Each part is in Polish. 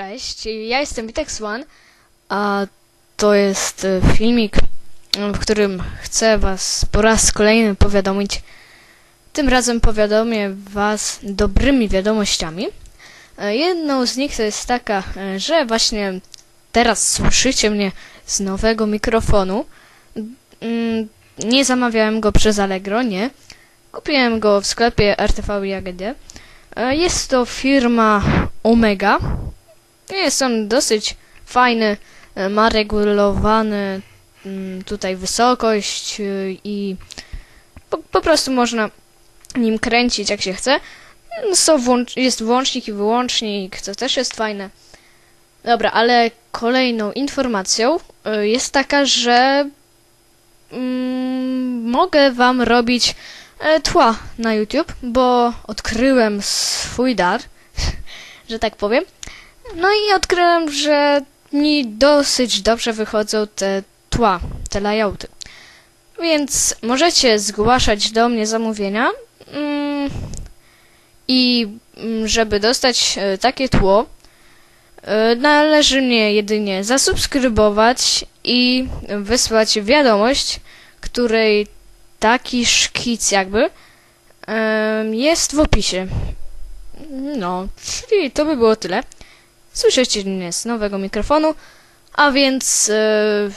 Cześć, ja jestem Witex One, a to jest e, filmik, m, w którym chcę Was po raz kolejny powiadomić. Tym razem powiadomię Was dobrymi wiadomościami. E, Jedną z nich to jest taka, e, że właśnie teraz słyszycie mnie z nowego mikrofonu. Mm, Nie zamawiałem go przez Allegro, nie. Kupiłem go w sklepie RTV i AGD. E, Jest to firma Omega. Jest on dosyć fajny, e, ma regulowany mm, tutaj wysokość y, i po, po prostu można nim kręcić jak się chce. Mm, Są włącz- jest włącznik i wyłącznik, co też jest fajne. Dobra, ale kolejną informacją y, jest taka, że mm, mogę wam robić e, tła na YouTube, bo odkryłem swój dar, że tak powiem. No i odkryłem, że mi dosyć dobrze wychodzą te tła, te layouty. Więc możecie zgłaszać do mnie zamówienia. Mm, I mm, żeby dostać e, takie tło, e, należy mnie jedynie zasubskrybować i wysłać wiadomość, której taki szkic jakby jest w opisie. No, czyli to by było tyle. Słyszycie mnie z nowego mikrofonu, a więc e,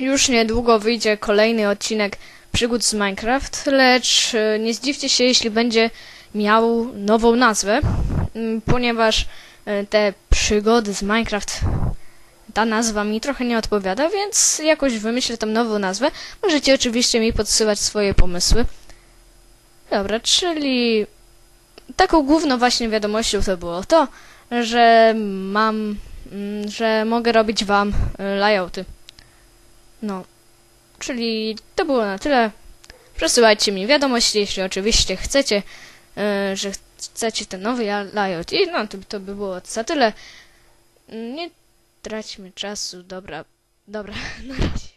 już niedługo wyjdzie kolejny odcinek przygód z Minecraft, lecz e, nie zdziwcie się, jeśli będzie miał nową nazwę, ponieważ e, te przygody z Minecraft, ta nazwa mi trochę nie odpowiada, więc jakoś wymyślę tam nową nazwę. Możecie oczywiście mi podsyłać swoje pomysły. Dobra, czyli taką główną właśnie wiadomością to było to, że mam, mm, że mogę robić wam y, layouty. No, czyli to było na tyle. Przesyłajcie mi wiadomości, jeśli oczywiście chcecie, y, że chcecie ten nowy layout. I no, to, to by było za tyle. Nie traćmy czasu, dobra, dobra, na razie.